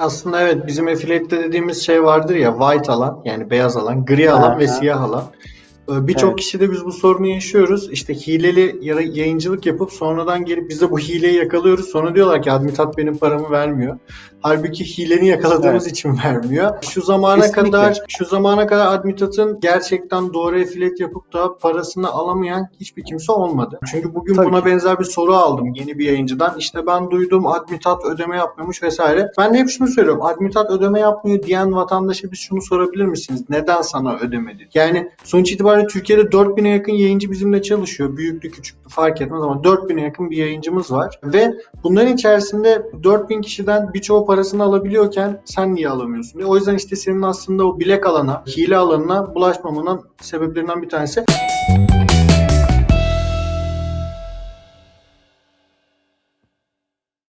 Aslında evet bizim affiliate'de dediğimiz şey vardır ya white alan yani beyaz alan, gri alan ve Aha. siyah alan. Ee, Birçok Evet. kişide biz bu sorunu yaşıyoruz. İşte hileli yayıncılık yapıp sonradan gelip biz de bu hileyi yakalıyoruz. Sonra diyorlar ki Admitat benim paramı vermiyor. Halbuki hileni yakaladığımız için vermiyor. Şu zamana Kesinlikle. kadar şu zamana kadar Admitat'ın gerçekten doğru affiliate yapıp da parasını alamayan hiçbir kimse olmadı. Çünkü bugün Tabii buna ki. benzer bir soru aldım yeni bir yayıncıdan. İşte ben duydum Admitat ödeme yapmıyormuş vesaire. Ben hep şunu söylüyorum. Admitat ödeme yapmıyor diyen vatandaşa biz şunu sorabilir misiniz? Neden sana ödemedi? Yani sonuç itibariyle Türkiye'de 4000'e yakın yayıncı bizimle çalışıyor. Büyüklü küçüklü fark etmez ama 4000'e yakın bir yayıncımız var. Ve bunların içerisinde 4000 kişiden birçoğu parasını alabiliyorken sen niye alamıyorsun? O yüzden işte senin aslında o bilek alana, hile alanına bulaşmamanın sebeplerinden bir tanesi.